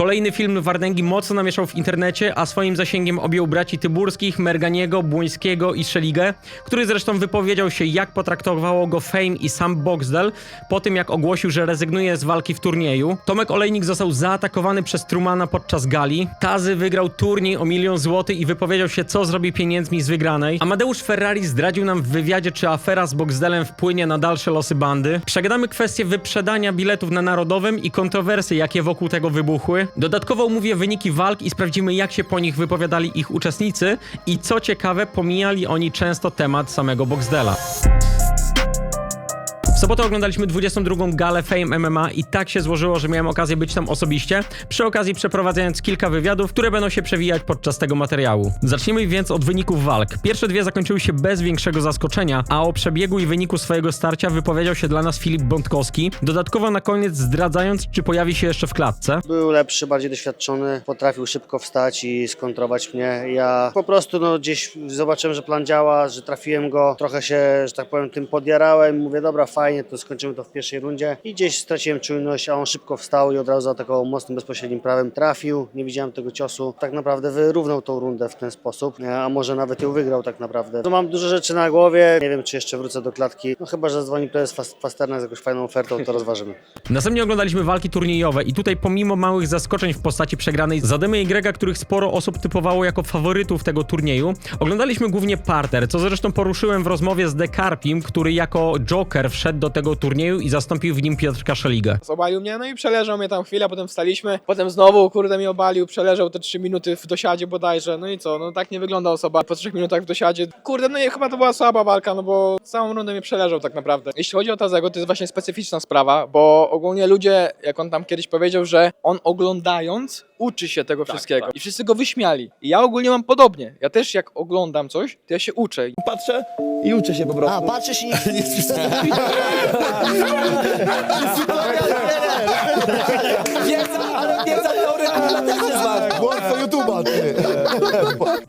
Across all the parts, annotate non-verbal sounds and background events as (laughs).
Kolejny film Wardęgi mocno namieszał w internecie, a swoim zasięgiem objął braci Tyburskich, Merganiego, Błońskiego i Szeligę, który zresztą wypowiedział się, jak potraktowało go Fame i sam Boxdel po tym, jak ogłosił, że rezygnuje z walki w turnieju. Tomek Olejnik został zaatakowany przez Trumana podczas gali. Tazy wygrał turniej o milion złotych i wypowiedział się, co zrobi pieniędzmi z wygranej. Amadeusz Ferrari zdradził nam w wywiadzie, czy afera z Boxdelem wpłynie na dalsze losy bandy. Przegadamy kwestię wyprzedania biletów na Narodowym i kontrowersje, jakie wokół tego wybuchły. Dodatkowo omówię wyniki walk i sprawdzimy, jak się po nich wypowiadali ich uczestnicy i co ciekawe, pomijali oni często temat samego Boxdela. Sobotę oglądaliśmy 22. galę Fame MMA i tak się złożyło, że miałem okazję być tam osobiście, przy okazji przeprowadzając kilka wywiadów, które będą się przewijać podczas tego materiału. Zacznijmy więc od wyników walk. Pierwsze dwie zakończyły się bez większego zaskoczenia, a o przebiegu i wyniku swojego starcia wypowiedział się dla nas Filip Bątkowski, dodatkowo na koniec zdradzając, czy pojawi się jeszcze w klatce. Był lepszy, bardziej doświadczony, potrafił szybko wstać i skontrować mnie. Ja po prostu no, gdzieś zobaczyłem, że plan działa, że trafiłem go, trochę się, że tak powiem, tym podjarałem. Mówię, dobra, fajnie, to skończymy to w pierwszej rundzie. I gdzieś straciłem czujność, a on szybko wstał i od razu zaatakował mocnym, bezpośrednim prawem. Trafił, nie widziałem tego ciosu. Tak naprawdę wyrównał tą rundę w ten sposób, a może nawet ją wygrał tak naprawdę. No, mam dużo rzeczy na głowie, nie wiem, czy jeszcze wrócę do klatki. No chyba, że dzwoni prezes Fas- Pasternak z jakąś fajną ofertą, to rozważymy. (laughs) Następnie oglądaliśmy walki turniejowe i tutaj pomimo małych zaskoczeń w postaci przegranej Zademy i Grega, których sporo osób typowało jako faworytów tego turnieju, oglądaliśmy głównie parter, co zresztą poruszyłem w rozmowie z Dekarpim, który jako joker wszedł do tego turnieju i zastąpił w nim Piotrka Szeligę. Obalił mnie, no i przeleżał mnie tam chwilę, potem wstaliśmy, potem znowu, kurde, mnie obalił, przeleżał te 3 minuty w dosiadzie bodajże, no i co, no tak nie wygląda osoba po 3 minutach w dosiadzie. Kurde, no i chyba to była słaba walka, no bo całą rundę mnie przeleżał tak naprawdę. Jeśli chodzi o Tazego, to jest właśnie specyficzna sprawa, bo ogólnie ludzie, jak on tam kiedyś powiedział, że on oglądając uczy się tego wszystkiego i wszyscy go wyśmiali. I ja ogólnie mam podobnie, ja też jak oglądam coś, to ja się uczę. Patrzę i uczę się po prostu. A, patrzysz i nie... Wiedza, ale wiedza teoretyczna też jest ważna. Łatwo YouTube'a, ty.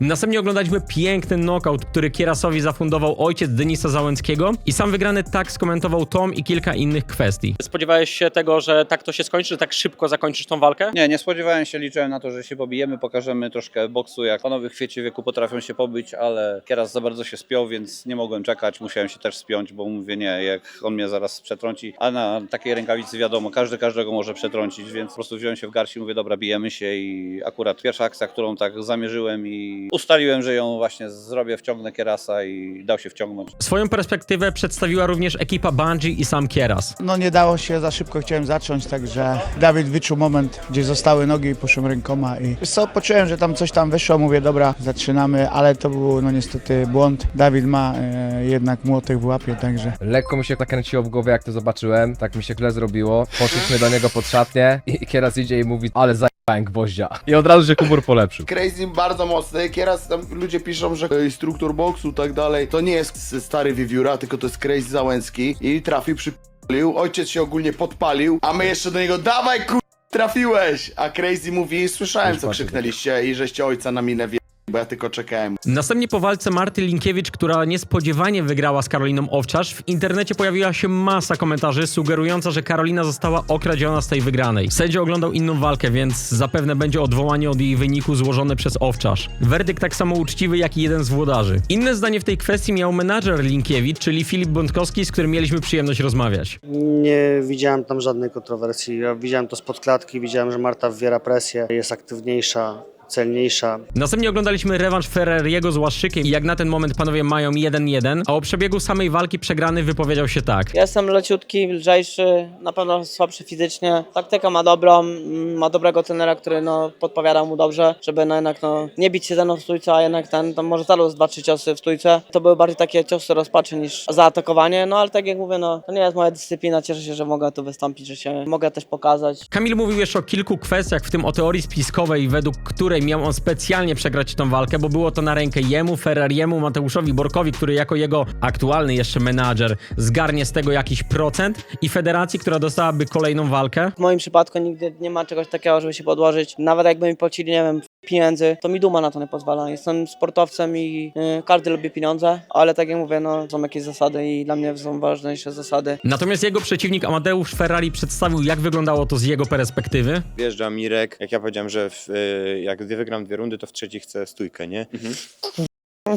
(laughs) Następnie oglądaliśmy piękny knockout, który Kierasowi zafundował ojciec Denisa Załęckiego i sam wygrany tak skomentował Tom i kilka innych kwestii. Spodziewałeś się tego, że tak to się skończy, że tak szybko zakończysz tą walkę? Nie, nie spodziewałem się, liczyłem na to, że się pobijemy, pokażemy troszkę boksu, jak panowie w kwiecie wieku potrafią się pobić, ale Kieras za bardzo się spiął, więc nie mogłem czekać, musiałem się też spiąć, bo mówię nie, jak on mnie zaraz przetrąci, a na takiej rękawicy wiadomo, każdy każdego może przetrącić, więc po prostu wziąłem się w garść i mówię, dobra, bijemy się i akurat pierwsza akcja, którą tak zamierzyłem i ustaliłem, że ją właśnie zrobię, wciągnę Kierasa i dał się wciągnąć. Swoją perspektywę przedstawiła również ekipa Bungie i sam Kieras. No nie dało się, za szybko chciałem zacząć, także Dawid wyczuł moment, gdzie zostały nogi i poszłem rękoma i wiesz co, poczułem, że tam coś tam wyszło, mówię dobra, zaczynamy, ale to był no niestety błąd. Dawid ma e, jednak młotek w łapie, także Lekko mi się nakręciło w głowie, jak to zobaczyłem. Tak mi się źle zrobiło. Poszliśmy do niego pod szatnię i Kieras idzie i mówi, ale zajebałem gwoździa. I od razu się humor polepszył. Crazy bardzo mocny. Kieras tam ludzie piszą, że instruktor boksu i tak dalej. To nie jest stary wiewióra, tylko to jest Crazy Załęcki. I trafił, przypalił. Ojciec się ogólnie podpalił, a my jeszcze do niego dawaj kur... trafiłeś! A Crazy mówi, słyszałem co krzyknęliście i żeście ojca na minę wie... bo ja tylko czekałem. Następnie po walce Marty Linkiewicz, która niespodziewanie wygrała z Karoliną Owczarz, w internecie pojawiła się masa komentarzy sugerująca, że Karolina została okradziona z tej wygranej. Sędzia oglądał inną walkę, więc zapewne będzie odwołanie od jej wyniku złożone przez Owczarz. Werdykt tak samo uczciwy jak i jeden z włodarzy. Inne zdanie w tej kwestii miał menadżer Linkiewicz, czyli Filip Bątkowski, z którym mieliśmy przyjemność rozmawiać. Nie widziałem tam żadnej kontrowersji. Ja widziałem to spod klatki, widziałem, że Marta wywiera presję, jest aktywniejsza, celniejsza. Następnie oglądaliśmy rewanż Ferreriego z Łaszczykiem i jak na ten moment panowie mają 1-1, a o przebiegu samej walki przegrany wypowiedział się tak. Ja jestem leciutki, lżejszy, na pewno słabszy fizycznie. Taktyka ma dobrą, mm, ma dobrego trenera, który no, podpowiada mu dobrze, żeby no, jednak no, nie bić się ze mną w stójce, a jednak ten, tam może zaraz dwa, trzy ciosy w stójce. To były bardziej takie ciosy rozpaczy niż zaatakowanie, no ale tak jak mówię, no, to nie jest moja dyscyplina, cieszę się, że mogę tu wystąpić, że się mogę też pokazać. Kamil mówił jeszcze o kilku kwestiach, w tym o teorii spiskowej, według której tutaj miał on specjalnie przegrać tą walkę, bo było to na rękę jemu, Ferrariemu, Mateuszowi Borkowi, który jako jego aktualny jeszcze menadżer zgarnie z tego jakiś procent i federacji, która dostałaby kolejną walkę. W moim przypadku nigdy nie ma czegoś takiego, żeby się podłożyć. Nawet jakby mi płacili, nie wiem, pieniędzy, to mi duma na to nie pozwala. Jestem sportowcem i y, każdy lubi pieniądze, ale tak jak mówię, no są jakieś zasady i dla mnie są ważniejsze zasady. Natomiast jego przeciwnik Amadeusz Ferrari przedstawił, jak wyglądało to z jego perspektywy. Wjeżdża Mirek, jak ja powiedziałem, że w, y, jak dwie wygram dwie rundy, to w trzeciej chcę stójkę, nie?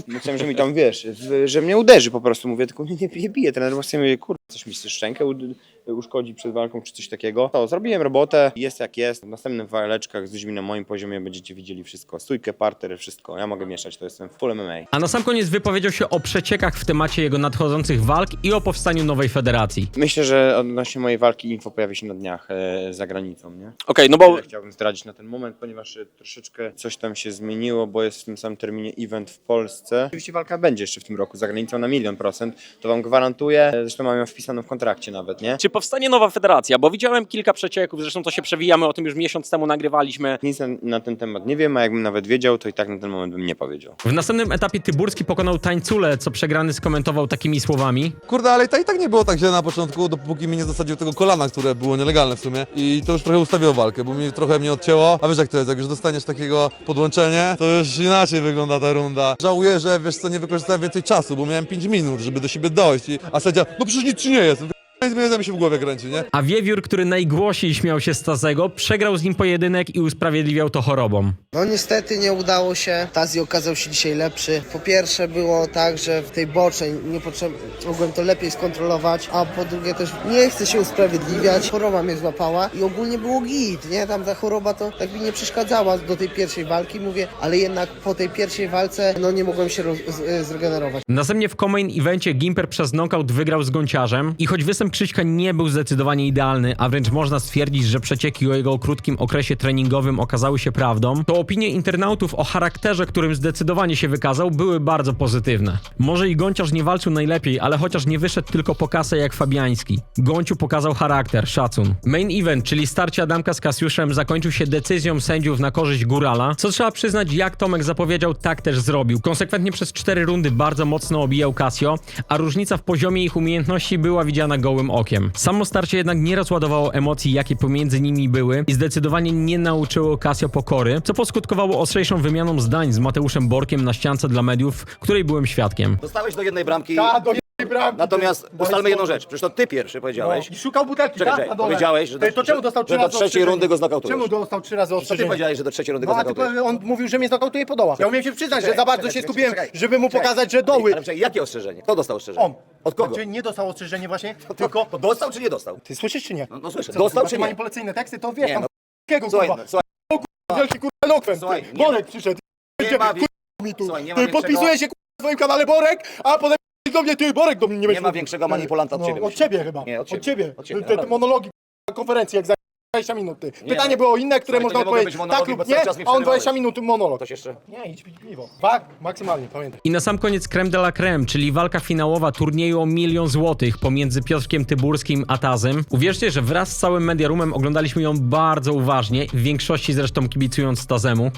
Myślałem, że mi tam, wiesz, w, że mnie uderzy po prostu, mówię, tylko mnie nie, nie bije, trener właśnie kurwa, coś mi szczękę ud- uszkodzi przed walką, czy coś takiego. To, zrobiłem robotę, jest jak jest, w następnych waleczkach z ludźmi na moim poziomie będziecie widzieli wszystko, stójkę, parter, wszystko, ja mogę mieszać, to jestem w full MMA. A na sam koniec wypowiedział się o przeciekach w temacie jego nadchodzących walk i o powstaniu nowej federacji. Myślę, że odnośnie mojej walki info pojawi się na dniach e, za granicą, nie? Okej, no bo Tyle chciałbym zdradzić na ten moment, ponieważ e, troszeczkę coś tam się zmieniło, bo jest w tym samym terminie event w Polsce. Oczywiście walka będzie jeszcze w tym roku za granicą na milion procent, to wam gwarantuję. E, Zresztą mam ją wpisaną w kontrakcie nawet, nie? czy powstanie nowa federacja? Bo widziałem kilka przecieków, zresztą to się przewijamy, o tym już miesiąc temu nagrywaliśmy. Nic na, na ten temat nie wiem, a jakbym nawet wiedział, to i tak na ten moment bym nie powiedział. W następnym etapie Tyburski pokonał Tańcule, co przegrany skomentował takimi słowami. Kurde, ale i tak, i tak nie było tak źle na początku, dopóki mi nie zasadził tego kolana, które było nielegalne w sumie. I to już trochę ustawiło walkę, bo mi trochę mnie odcięło. A wiesz jak to jest, jak już dostaniesz takiego podłączenie, to już inaczej wygląda ta runda. Żałuję, że wiesz co, nie wykorzystałem więcej czasu, bo miałem 5 minut, żeby do siebie dojść. I, a sędzia, no przecież nic ci nie jest. Mi się w głowie kręci, nie? A Wiewiór, który najgłośniej śmiał się z Tazego, przegrał z nim pojedynek i usprawiedliwiał to chorobą. No niestety nie udało się. Tazi okazał się dzisiaj lepszy. Po pierwsze było tak, że w tej bocznej nie potrzeb... mogłem to lepiej skontrolować, a po drugie też nie chcę się usprawiedliwiać. Choroba mnie złapała i ogólnie było git, nie? Tam ta choroba to tak mi nie przeszkadzała do tej pierwszej walki, mówię, ale jednak po tej pierwszej walce no nie mogłem się roz... z- zregenerować. Następnie w co-main evencie Gimper przez knockout wygrał z Gonciarzem i choć występ Krzyśka nie był zdecydowanie idealny, a wręcz można stwierdzić, że przecieki o jego krótkim okresie treningowym okazały się prawdą, to opinie internautów o charakterze, którym zdecydowanie się wykazał, były bardzo pozytywne. Może i Gonciarz nie walczył najlepiej, ale chociaż nie wyszedł tylko po kasę jak Fabiański. Gonciu pokazał charakter, szacun. Main event, czyli starcie Adamka z Kasiuszem zakończył się decyzją sędziów na korzyść Górala, co trzeba przyznać, jak Tomek zapowiedział, tak też zrobił. Konsekwentnie przez cztery rundy bardzo mocno obijał Casio, a różnica w poziomie ich umiejętności była widziana gołym okiem. Samo starcie jednak nie rozładowało emocji, jakie pomiędzy nimi były i zdecydowanie nie nauczyło Casio pokory, co poskutkowało ostrzejszą wymianą zdań z Mateuszem Borkiem na ściance dla mediów, której byłem świadkiem. Dostałeś do jednej bramki. Ta, do bramki. Natomiast Daj ustalmy jedną rzecz. Przecież to ty pierwszy powiedziałeś. No, I szukał butelki, Czekaj, tak? czekaj. Na dole. Powiedziałeś, że do, to czemu dostał trzy że do razy trzeciej rundy go znokautujesz. Czemu dostał trzy razy To ty powiedziałeś, że do trzeciej rundy No, go a ty, znokautujesz. powie- on mówił, że mnie znokautuje po dołach. Ja umiem się przyznać, że za bardzo się skupiłem, żeby mu pokazać, że doły. Ale czekaj, jakie ostrzeżenie? Kto dostał ostrzeżenie? On. Od kogo? Znaczy, nie dostał ostrzeżenie właśnie, To, tylko... to dostał czy nie dostał? Ty słyszysz czy nie? No, no słyszę. Dostał macie czy nie? manipulacyjne teksty, to wiesz Nie, tam no. jakiego Słuchaj, kurwa. no, słuchaj, Wielki kurwa elokwent. Słuchaj, ty. nie Borek przyszedł. nie ma, kurwa, wie- mi tu. Słuchaj, nie ma Ty większego- podpisuje się kurwa, swoim kanale Borek, a potem do mnie, ty Borek do mnie nie Nie będzie ma mówił. większego manipulanta od No, ciebie, Od myślę. ciebie chyba. Nie, od ciebie. ciebie. Od ciebie, Te- monologi konferencji, jak za 20 minut. Ty. Pytanie no. było inne, które Słuchaj, można nie mogą odpowiedzieć monologi, tak bo lub nie, cały czas mi a on 20 przerywałeś. minut monolog. Ktoś jeszcze? Nie, idź pić piwo. Tak, maksymalnie, pamiętaj. I na sam koniec creme de la creme, czyli walka finałowa turnieju o milion złotych pomiędzy Piotrkiem Tyburskim a Tazem. Uwierzcie, że wraz z całym Mediarumem oglądaliśmy ją bardzo uważnie, w większości zresztą kibicując Tazemu.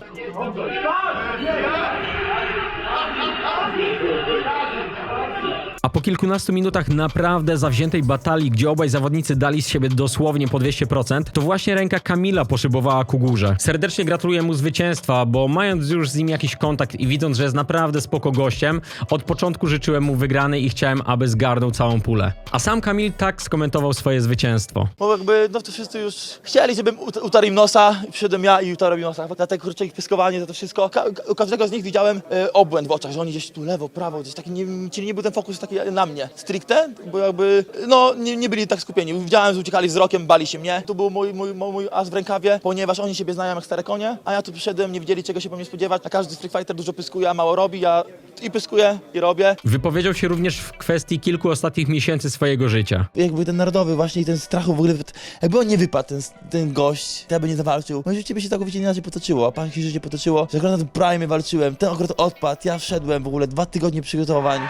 Po kilkunastu minutach naprawdę zawziętej batalii, gdzie obaj zawodnicy dali z siebie dosłownie po 200%, to właśnie ręka Kamila poszybowała ku górze. Serdecznie gratuluję mu zwycięstwa, bo mając już z nim jakiś kontakt i widząc, że jest naprawdę spoko gościem, od początku życzyłem mu wygranej i chciałem, aby zgarnął całą pulę. A sam Kamil tak skomentował swoje zwycięstwo. Bo jakby, no to wszyscy już chcieli, żebym ut- utarł im nosa, przyszedłem ja i utarłem im nosa. Dlatego kurczę ich pyskowanie, za to wszystko. Ka u każdego z nich widziałem e, obłęd w oczach, że oni gdzieś tu lewo, prawo, gdzieś taki, nie, czyli nie był ten fokus taki na mnie. Stricte, bo jakby, no nie, nie byli tak skupieni. Widziałem, że uciekali wzrokiem, bali się mnie. Tu był mój, mój, mój, as w rękawie, ponieważ oni siebie znają jak stare konie, a ja tu przyszedłem, nie wiedzieli czego się po mnie spodziewać. A każdy Street Fighter dużo pyskuje, a mało robi, ja i pyskuję, i robię. Wypowiedział się również w kwestii kilku ostatnich miesięcy swojego życia. jakby ten narodowy właśnie i ten strach w ogóle, jakby on nie wypadł, ten, ten gość, ja by nie zawalczył. Moje życie by się całkowicie inaczej potoczyło, a pan się życie potoczyło, że akurat na tym Prime walczyłem, ten akurat odpadł, ja wszedłem w ogóle, dwa tygodnie przygotowań.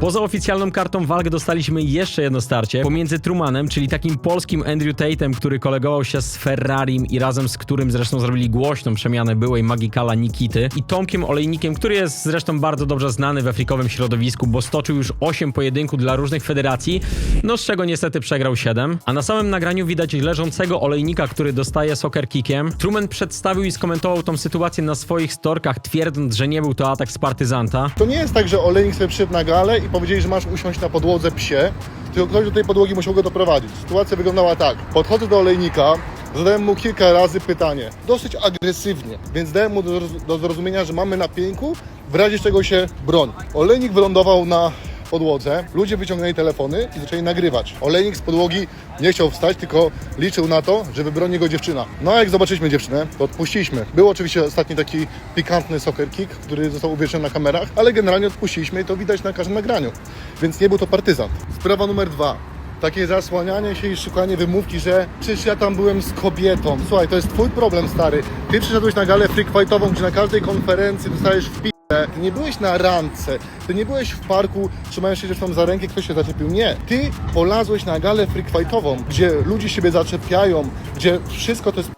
Poza oficjalną kartą walk dostaliśmy jeszcze jedno starcie pomiędzy Trumanem, czyli takim polskim Andrew Tatem, który kolegował się z Ferrarim i razem z którym zresztą zrobili głośną przemianę byłej Magikala Nikity i Tomkiem Olejnikiem, który jest zresztą bardzo dobrze znany we frikowym środowisku, bo stoczył już 8 pojedynków dla różnych federacji, no z czego niestety przegrał 7. A na samym nagraniu widać leżącego Olejnika, który dostaje soccer kickiem. Truman przedstawił i skomentował tą sytuację na swoich storkach, twierdząc, że nie był to atak z partyzanta. To nie jest tak, że olejnik sobie przyszedł na galę i powiedzieli, że masz usiąść na podłodze psie, tylko ktoś do tej podłogi musiał go doprowadzić. Sytuacja wyglądała tak. Podchodzę do olejnika, zadałem mu kilka razy pytanie, dosyć agresywnie, więc dałem mu do, do zrozumienia, że mamy na pięku, w razie czego się broń. Olejnik wylądował na podłodze, ludzie wyciągnęli telefony i zaczęli nagrywać. Olejnik z podłogi nie chciał wstać, tylko liczył na to, że wybroni go dziewczyna. No a jak zobaczyliśmy dziewczynę, to odpuściliśmy. Był oczywiście ostatni taki pikantny soccer kick, który został uwieczniony na kamerach, ale generalnie odpuściliśmy i to widać na każdym nagraniu. Więc nie był to partyzant. Sprawa numer dwa. Takie zasłanianie się i szukanie wymówki, że przecież ja tam byłem z kobietą. Słuchaj, to jest twój problem, stary. Ty przyszedłeś na galę freak fightową, gdzie na każdej konferencji dostajesz w Ty nie byłeś na randce, ty nie byłeś w parku, trzymając się dziewczyną za rękę, ktoś się zaczepił. Nie. Ty polazłeś na galę freak fightową, gdzie ludzie siebie zaczepiają, gdzie wszystko to jest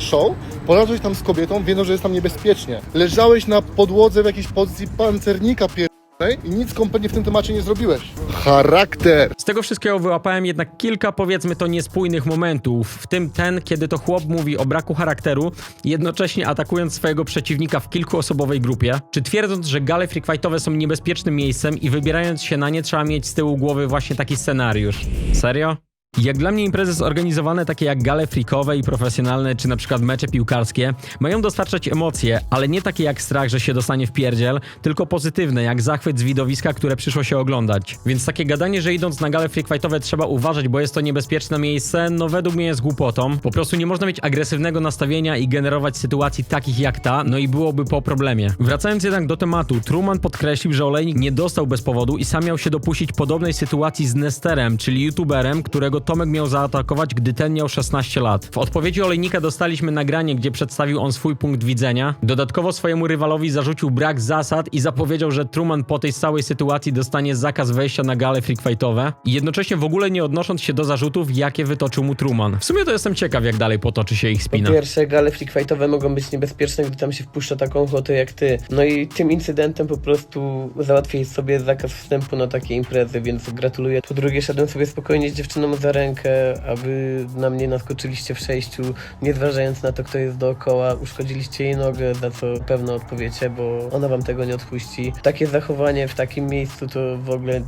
show. Polazłeś tam z kobietą, wiedząc, że jest tam niebezpiecznie. Leżałeś na podłodze w jakiejś pozycji pancernika pier... i nic kompletnie w tym temacie nie zrobiłeś. Charakter! Z tego wszystkiego wyłapałem jednak kilka, powiedzmy to, niespójnych momentów, w tym ten, kiedy to chłop mówi o braku charakteru, jednocześnie atakując swojego przeciwnika w kilkuosobowej grupie, czy twierdząc, że gale freak fightowe są niebezpiecznym miejscem i wybierając się na nie trzeba mieć z tyłu głowy właśnie taki scenariusz. Serio? Jak dla mnie imprezy zorganizowane takie jak gale freakowe i profesjonalne, czy na przykład mecze piłkarskie, mają dostarczać emocje, ale nie takie jak strach, że się dostanie w pierdziel, tylko pozytywne, jak zachwyt z widowiska, które przyszło się oglądać. Więc takie gadanie, że idąc na gale freak fightowe trzeba uważać, bo jest to niebezpieczne miejsce, no według mnie jest głupotą. Po prostu nie można mieć agresywnego nastawienia i generować sytuacji takich jak ta, no i byłoby po problemie. Wracając jednak do tematu, Truman podkreślił, że olejnik nie dostał bez powodu i sam miał się dopuścić podobnej sytuacji z Nesterem, czyli youtuberem, którego Tomek miał zaatakować, gdy ten miał 16 lat. W odpowiedzi olejnika dostaliśmy nagranie, gdzie przedstawił on swój punkt widzenia. Dodatkowo swojemu rywalowi zarzucił brak zasad i zapowiedział, że Truman po tej całej sytuacji dostanie zakaz wejścia na gale freak fightowe i jednocześnie w ogóle nie odnosząc się do zarzutów, jakie wytoczył mu Truman. W sumie to jestem ciekaw, jak dalej potoczy się ich spina. Po pierwsze, gale freakfightowe mogą być niebezpieczne, gdy tam się wpuszcza taką ochotę jak ty. No i tym incydentem po prostu załatwiłeś sobie zakaz wstępu na takie imprezy, więc gratuluję. Po drugie, szedłem sobie spokojnie z dziewczyną za rękę, a wy na mnie naskoczyliście w przejściu, nie zważając na to, kto jest dookoła. Uszkodziliście jej nogę, za co pewno odpowiecie, bo ona wam tego nie odpuści. Takie zachowanie w takim miejscu to w ogóle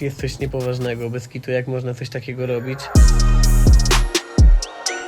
jest coś niepoważnego. Bez kitu, jak można coś takiego robić?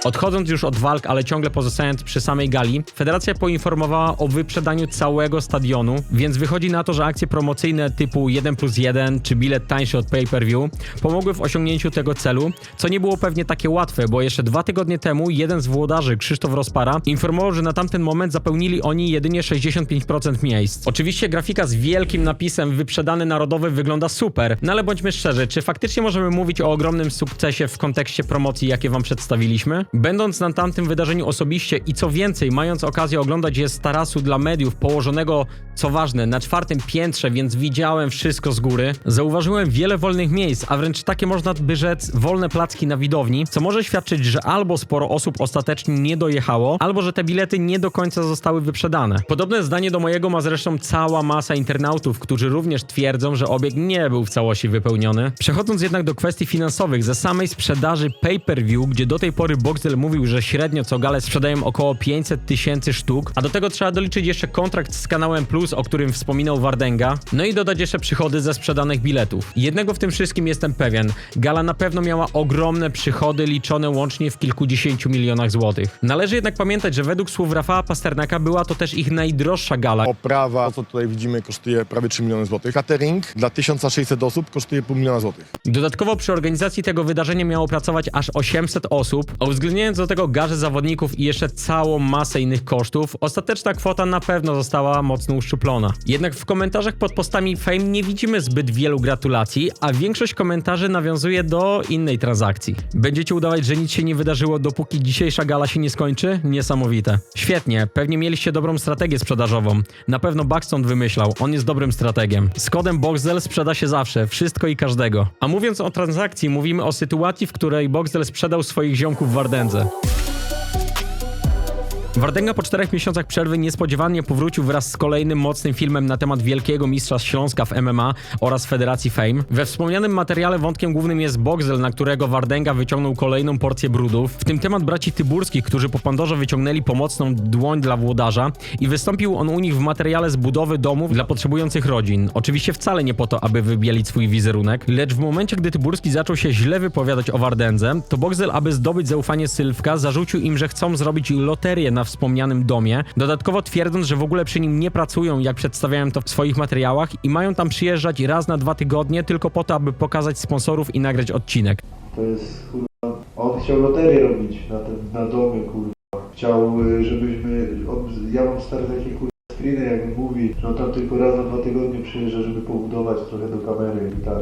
Odchodząc już od walk, ale ciągle pozostając przy samej gali, federacja poinformowała o wyprzedaniu całego stadionu, więc wychodzi na to, że akcje promocyjne typu 1 plus 1 czy bilet tańszy od pay-per-view pomogły w osiągnięciu tego celu, co nie było pewnie takie łatwe, bo jeszcze dwa tygodnie temu jeden z włodarzy, Krzysztof Rozpara, informował, że na tamten moment zapełnili oni jedynie 65% miejsc. Oczywiście grafika z wielkim napisem wyprzedany narodowy wygląda super, no ale bądźmy szczerzy, czy faktycznie możemy mówić o ogromnym sukcesie w kontekście promocji, jakie wam przedstawiliśmy? Będąc na tamtym wydarzeniu osobiście i co więcej, mając okazję oglądać je z tarasu dla mediów położonego, co ważne, na czwartym piętrze, więc widziałem wszystko z góry, zauważyłem wiele wolnych miejsc, a wręcz takie można by rzec wolne placki na widowni, co może świadczyć, że albo sporo osób ostatecznie nie dojechało, albo że te bilety nie do końca zostały wyprzedane. Podobne zdanie do mojego ma zresztą cała masa internautów, którzy również twierdzą, że obieg nie był w całości wypełniony. Przechodząc jednak do kwestii finansowych, ze samej sprzedaży pay-per-view, gdzie do tej pory Mówił, że średnio co gale sprzedają około 500 tysięcy sztuk, a do tego trzeba doliczyć jeszcze kontrakt z kanałem Plus, o którym wspominał Wardenga, no i dodać jeszcze przychody ze sprzedanych biletów. Jednego w tym wszystkim jestem pewien, gala na pewno miała ogromne przychody liczone łącznie w kilkudziesięciu milionach złotych. Należy jednak pamiętać, że według słów Rafała Pasternaka była to też ich najdroższa gala. Oprawa, to co tutaj widzimy, kosztuje prawie 3 miliony złotych. Catering dla 1600 osób kosztuje pół miliona złotych. Dodatkowo przy organizacji tego wydarzenia miało pracować aż 800 osób, a uwzględniając Uwzględniając do tego garzy zawodników i jeszcze całą masę innych kosztów, ostateczna kwota na pewno została mocno uszczuplona. Jednak w komentarzach pod postami Fame nie widzimy zbyt wielu gratulacji, a większość komentarzy nawiązuje do innej transakcji. Będziecie udawać, że nic się nie wydarzyło, dopóki dzisiejsza gala się nie skończy? Niesamowite. Świetnie, pewnie mieliście dobrą strategię sprzedażową. Na pewno Buxton wymyślał, on jest dobrym strategiem. Z kodem Boxdel sprzeda się zawsze, wszystko i każdego. A mówiąc o transakcji, mówimy o sytuacji, w której Boxdel sprzedał swoich ziomków w Wardędze. Wardęga po czterech miesiącach przerwy niespodziewanie powrócił wraz z kolejnym mocnym filmem na temat wielkiego mistrza Śląska w MMA oraz Federacji Fame. We wspomnianym materiale wątkiem głównym jest Boxel, na którego Wardęga wyciągnął kolejną porcję brudów, w tym temat braci Tyburskich, którzy po Pandorze wyciągnęli pomocną dłoń dla włodarza i wystąpił on u nich w materiale z budowy domów dla potrzebujących rodzin. Oczywiście wcale nie po to, aby wybielić swój wizerunek, lecz w momencie, gdy Tyburski zaczął się źle wypowiadać o Wardędze, to Boxel, aby zdobyć zaufanie Sylwka, zarzucił im, że chcą zrobić loterię na wspomnianym domie, dodatkowo twierdząc, że w ogóle przy nim nie pracują, jak przedstawiają to w swoich materiałach i mają tam przyjeżdżać raz na dwa tygodnie tylko po to, aby pokazać sponsorów i nagrać odcinek. To jest kurwa. On chciał loterię robić na ten, na domy kurwa. Chciał, y, żebyśmy. Ja mam stare takie kurwa screeny, jak mówi, że on tam tylko raz na dwa tygodnie przyjeżdża, żeby pobudować trochę do kamery i tak.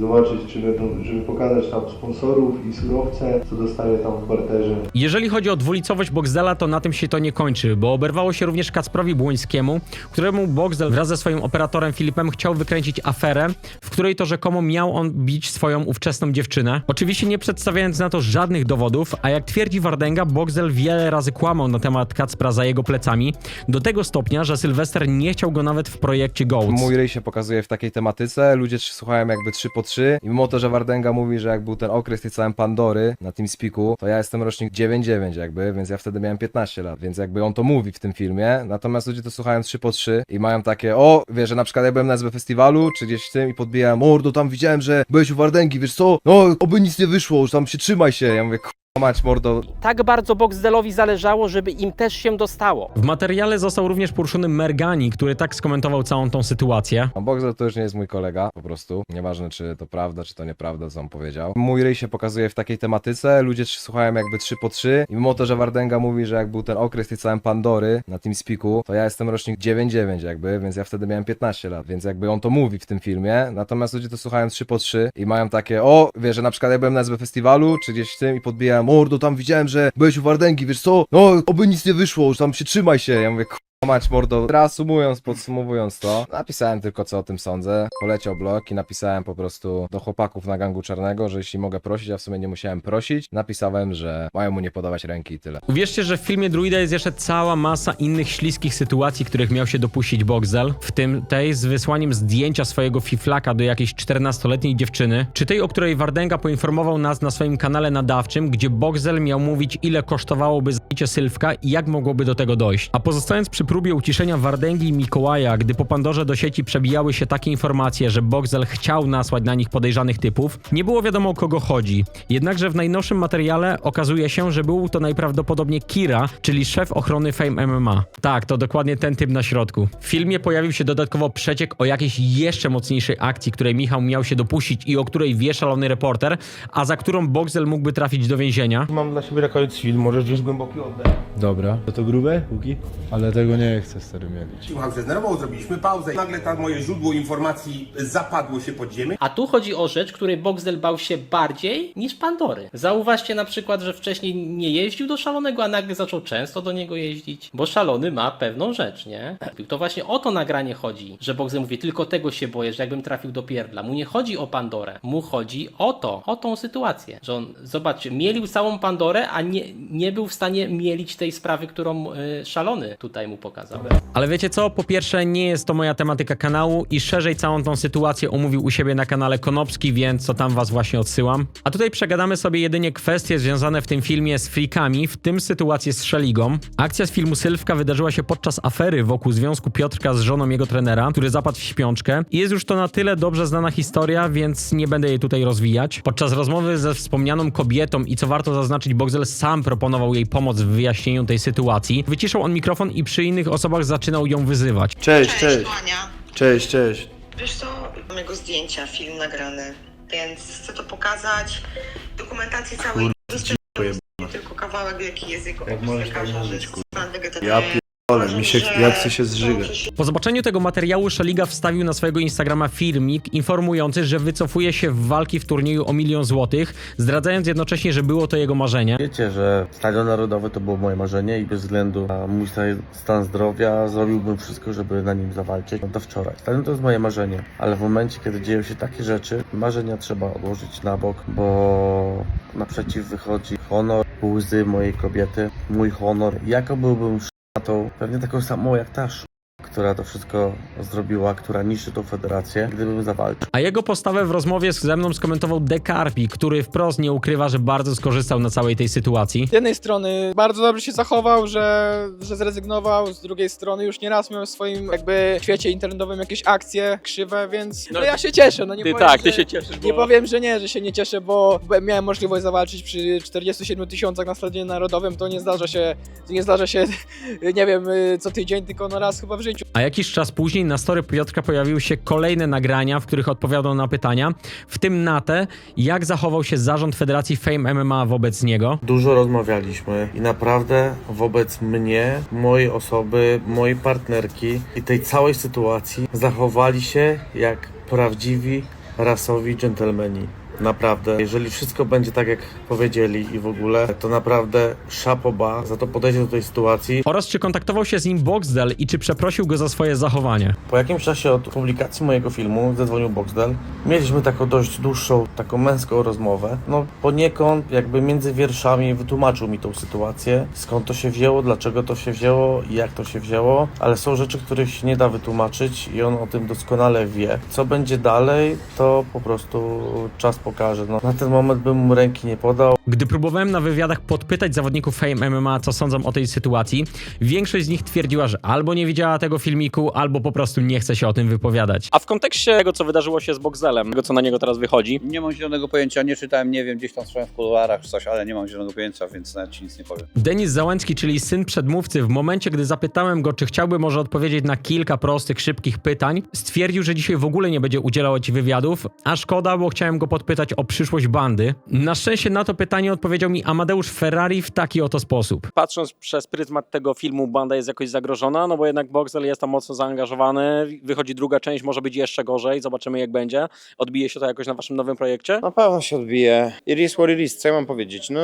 Zobaczyć, czy będą, żeby pokazać tam sponsorów i surowce, co dostaje tam w barterze. Jeżeli chodzi o dwulicowość Boxdela, to na tym się to nie kończy, bo oberwało się również Kacprowi Błońskiemu, któremu Boxdel wraz ze swoim operatorem Filipem chciał wykręcić aferę, w której to rzekomo miał on bić swoją ówczesną dziewczynę. Oczywiście nie przedstawiając na to żadnych dowodów, a jak twierdzi Wardęga, Boxdel wiele razy kłamał na temat Kacpra za jego plecami, do tego stopnia, że Sylwester nie chciał go nawet w projekcie Goats. Mój ryj się pokazuje w takiej tematyce, ludzie słuchają jakby 3 po 3 i mimo to, że Wardęga mówi, że jak był ten okres tej całej Pandory na TeamSpeaku, to ja jestem rocznik 9-9 jakby, więc ja wtedy miałem 15 lat, więc jakby on to mówi w tym filmie, natomiast ludzie to słuchają 3 po 3 i mają takie, o, wiesz, że na przykład ja byłem na SB Festiwalu, czy gdzieś w tym i podbijałem, mordo, tam widziałem, że byłeś u Wardęgi, wiesz co, no, oby nic nie wyszło, już tam się trzymaj się, ja mówię, mać mordo, Tak bardzo Boxdelowi zależało, żeby im też się dostało. W materiale został również poruszony Mergani, który tak skomentował całą tą sytuację. A Boxer to już nie jest mój kolega, po prostu. Nieważne, czy to prawda, czy to nieprawda, co on powiedział. Mój ryj się pokazuje w takiej tematyce, ludzie słuchają jakby 3 po 3 i mimo to, że Wardęga mówi, że jak był ten okres tej całej Pandory na TeamSpeaku, to ja jestem rocznik 9-9 jakby, więc ja wtedy miałem 15 lat, więc jakby on to mówi w tym filmie, natomiast ludzie to słuchają 3 po 3 i mają takie, o, wiesz, że na przykład ja byłem na SB Festiwalu, czy gdzieś w tym i podbijałem, mordo, tam widziałem, że byłeś u Wardęgi, wiesz co, no, oby nic nie wyszło, tam się trzymaj się, ja mówię, Mać mordo, reasumując, podsumowując to, napisałem tylko co o tym sądzę. Poleciał blog i napisałem po prostu do chłopaków na gangu czarnego, że jeśli mogę prosić, a w sumie nie musiałem prosić, napisałem, że mają mu nie podawać ręki i tyle. Uwierzcie, że w filmie Druida jest jeszcze cała masa innych śliskich sytuacji, których miał się dopuścić Boxel, w tym tej z wysłaniem zdjęcia swojego fiflaka do jakiejś 14-letniej dziewczyny, czy tej, o której Wardęga poinformował nas na swoim kanale nadawczym, gdzie Boxel miał mówić, ile kosztowałoby zabicie Sylwka i jak mogłoby do tego dojść. A pozostając przy próbie uciszenia Wardęgi i Mikołaja, gdy po Pandorze do sieci przebijały się takie informacje, że Boxel chciał nasłać na nich podejrzanych typów, nie było wiadomo o kogo chodzi. Jednakże w najnowszym materiale okazuje się, że był to najprawdopodobniej Kira, czyli szef ochrony Fame MMA. Tak, to dokładnie ten typ na środku. W filmie pojawił się dodatkowo przeciek o jakiejś jeszcze mocniejszej akcji, której Michał miał się dopuścić i o której wie szalony reporter, a za którą Boxel mógłby trafić do więzienia. Mam dla siebie na koniec film, możesz wziąć głęboki oddech. Dobra. To to grube, Łuki? Ale tego nie chcę stary mielić. Słucham się zdenerwował, zrobiliśmy pauzę. Nagle tam moje źródło informacji zapadło się pod ziemię. A tu chodzi o rzecz, której Boxdel bał się bardziej niż Pandory. Zauważcie na przykład, że wcześniej nie jeździł do szalonego, a nagle zaczął często do niego jeździć. Bo szalony ma pewną rzecz, nie? To właśnie o to nagranie chodzi, że Boxdel mówi, tylko tego się boję, że jakbym trafił do pierdla. Mu nie chodzi o Pandorę, mu chodzi o to, o tą sytuację. Że on, zobaczcie, mielił całą Pandorę, a nie, nie był w stanie mielić tej sprawy, którą y, szalony tutaj mu pokazał. Ale wiecie co? Po pierwsze, nie jest to moja tematyka kanału i szerzej całą tą sytuację omówił u siebie na kanale Konopski, więc to tam was właśnie odsyłam. A tutaj przegadamy sobie jedynie kwestie związane w tym filmie z freakami, w tym sytuację z Szeligą. Akcja z filmu Sylwka wydarzyła się podczas afery wokół związku Piotrka z żoną jego trenera, który zapadł w śpiączkę. I jest już to na tyle dobrze znana historia, więc nie będę jej tutaj rozwijać. Podczas rozmowy ze wspomnianą kobietą i co warto zaznaczyć, Boxel sam proponował jej pomoc w wyjaśnieniu tej sytuacji. Wyciszał on mikrofon i przy innych osobach zaczynał ją wyzywać. Cześć, cześć. Ania. Cześć, cześć. Wiesz co, mam jego zdjęcia, film nagrany, więc chcę to pokazać. Dokumentację całej. pojebana. To kawałek wielki język Jak możesz tak lekarza, mówić, kurwa? pan wegetarianin. Pierdolę, mi się, ja chcę się zżygać. Po zobaczeniu tego materiału Szeliga wstawił na swojego Instagrama filmik informujący, że wycofuje się w walki w turnieju o milion złotych, zdradzając jednocześnie, że było to jego marzenie. Wiecie, że Stadion Narodowy to było moje marzenie i bez względu na mój sta- stan zdrowia zrobiłbym wszystko, żeby na nim zawalczyć do wczoraj. Stadion to jest moje marzenie, ale w momencie, kiedy dzieją się takie rzeczy, marzenia trzeba odłożyć na bok, bo naprzeciw wychodzi honor, łzy mojej kobiety, mój honor. Jako byłbym szmatą, pewnie taką samą jak ta która to wszystko zrobiła, która niszczy tą federację, gdybym zawalczył. A jego postawę w rozmowie ze mną skomentował Dekarpi, który wprost nie ukrywa, że bardzo skorzystał na całej tej sytuacji. Z jednej strony bardzo dobrze się zachował, że, że zrezygnował, z drugiej strony już nieraz miał w swoim jakby świecie internetowym jakieś akcje krzywe, więc no, ja się cieszę, no nie Ty powiem, tak, ty że, się cieszysz, Nie bo- powiem, że nie, że się nie cieszę, bo miałem możliwość zawalczyć przy 47 tysiącach na Stadionie Narodowym, to nie zdarza się, to nie zdarza się, (laughs) nie wiem, y, co tydzień, tylko no raz chyba w życiu. A jakiś czas później na story Piotrka pojawiły się kolejne nagrania, w których odpowiadał na pytania, w tym na te, jak zachował się zarząd Federacji Fame MMA wobec niego. Dużo rozmawialiśmy i naprawdę wobec mnie, mojej osoby, mojej partnerki i tej całej sytuacji zachowali się jak prawdziwi rasowi dżentelmeni. Naprawdę, jeżeli wszystko będzie tak jak powiedzieli i w ogóle, to naprawdę szapoba za to podejście do tej sytuacji. Oraz czy kontaktował się z nim Boxdel i czy przeprosił go za swoje zachowanie. Po jakimś czasie od publikacji mojego filmu zadzwonił Boxdel. Mieliśmy taką dość dłuższą, taką męską rozmowę. No poniekąd jakby między wierszami wytłumaczył mi tą sytuację, skąd to się wzięło, dlaczego to się wzięło i jak to się wzięło, ale są rzeczy, których się nie da wytłumaczyć i on o tym doskonale wie. Co będzie dalej, to po prostu czas pokaże. No, na ten moment bym mu ręki nie podał. Gdy próbowałem na wywiadach podpytać zawodników Fame MMA, co sądzą o tej sytuacji, większość z nich twierdziła, że albo nie widziała tego filmiku, albo po prostu nie chce się o tym wypowiadać. A w kontekście tego, co wydarzyło się z Boxdelem, tego, co na niego teraz wychodzi, Nie mam zielonego pojęcia, nie czytałem, nie wiem, gdzieś tam słyszałem w kuluarach czy coś, ale nie mam zielonego pojęcia, więc nawet ci nic nie powiem. Denis Załęcki, czyli syn przedmówcy, w momencie, gdy zapytałem go, czy chciałby może odpowiedzieć na kilka prostych, szybkich pytań, stwierdził, że dzisiaj w ogóle nie będzie udzielał ci wywiadów, a szkoda, bo chciałem go podpytać o przyszłość bandy. Na szczęście na to pytanie odpowiedział mi Amadeusz Ferrari w taki oto sposób. Patrząc przez pryzmat tego filmu, banda jest jakoś zagrożona, no bo jednak Boxel jest tam mocno zaangażowany, wychodzi druga część, może być jeszcze gorzej, zobaczymy jak będzie. Odbije się to jakoś na waszym nowym projekcie? Na pewno się odbije. It is what it is, co ja mam powiedzieć? No,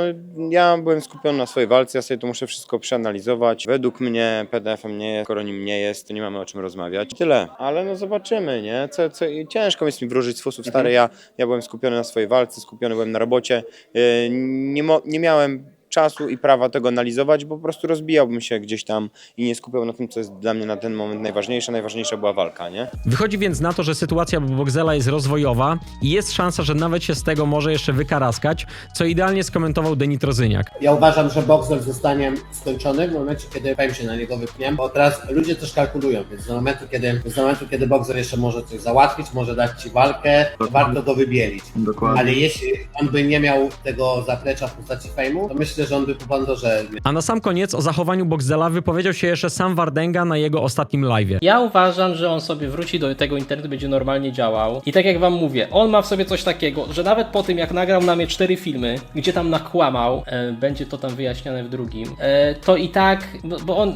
ja byłem skupiony na swojej walce, ja sobie to muszę wszystko przeanalizować. Według mnie PDF-em nie jest, skoro nim nie jest, to nie mamy o czym rozmawiać. Tyle. Ale no zobaczymy, nie? Co, co, ciężko jest mi wróżyć z fusów stary. Ja, ja byłem skupiony na swojej walce, skupiony byłem na robocie. Yy, Nie, nie miałem czasu i prawa tego analizować, bo po prostu rozbijałbym się gdzieś tam i nie skupiał na tym, co jest dla mnie na ten moment najważniejsze. Najważniejsza była walka, nie? Wychodzi więc na to, że sytuacja Boxela jest rozwojowa i jest szansa, że nawet się z tego może jeszcze wykaraskać, co idealnie skomentował Denis Trozyniak. Ja uważam, że Boxer zostanie skończony w momencie, kiedy Fame się na niego wypnie, bo teraz ludzie też kalkulują, więc do momentu, kiedy, momentu, kiedy Boxer jeszcze może coś załatwić, może dać ci walkę, warto go wybielić. Dokładnie. Ale jeśli on by nie miał tego zaplecza w postaci Fame'u, to myślę, że on by po Pandorze A na sam koniec o zachowaniu Boxdela wypowiedział się jeszcze sam Wardenga na jego ostatnim live'ie. Ja uważam, że on sobie wróci do tego internetu, będzie normalnie działał. I tak jak wam mówię, on ma w sobie coś takiego, że nawet po tym jak nagrał na mnie cztery filmy, gdzie tam nakłamał, e, będzie to tam wyjaśnione w drugim, e, to i tak, bo, bo on.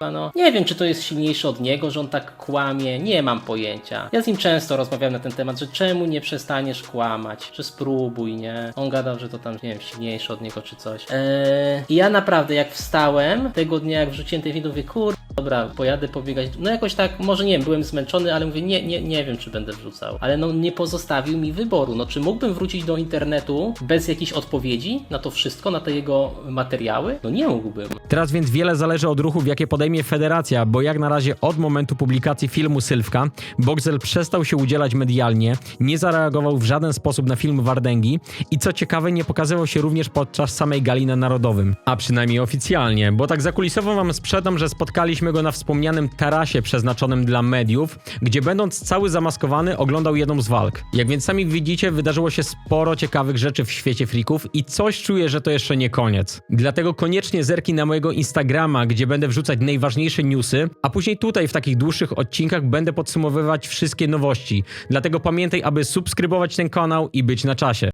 No, nie wiem, czy to jest silniejsze od niego, że on tak kłamie, nie mam pojęcia. Ja z nim często rozmawiałem na ten temat, że czemu nie przestaniesz kłamać, że spróbuj, nie? On gadał, że to tam, nie wiem, silniejsze od niego czy coś. Eee, I ja naprawdę, jak wstałem tego dnia, jak wrzuciłem ten film, mówię, kur... Dobra, pojadę pobiegać. No jakoś tak, może nie wiem, byłem zmęczony, ale mówię, nie, nie, nie wiem, czy będę wrzucał. Ale no nie pozostawił mi wyboru. No czy mógłbym wrócić do internetu bez jakichś odpowiedzi na to wszystko, na te jego materiały? No nie mógłbym. Teraz więc wiele zależy od ruchów, jakie podejmie federacja, bo jak na razie od momentu publikacji filmu Sylwka, Boxel przestał się udzielać medialnie, nie zareagował w żaden sposób na film Wardęgi i co ciekawe nie pokazywał się również podczas samej gali na Narodowym. A przynajmniej oficjalnie, bo tak zakulisowo wam sprzedam, że spotkaliśmy go na wspomnianym tarasie przeznaczonym dla mediów, gdzie będąc cały zamaskowany oglądał jedną z walk. Jak więc sami widzicie, wydarzyło się sporo ciekawych rzeczy w świecie freaków i coś czuję, że to jeszcze nie koniec. Dlatego koniecznie zerknij na mojego Instagrama, gdzie będę wrzucać najważniejsze newsy, a później tutaj w takich dłuższych odcinkach będę podsumowywać wszystkie nowości. Dlatego pamiętaj, aby subskrybować ten kanał i być na czasie.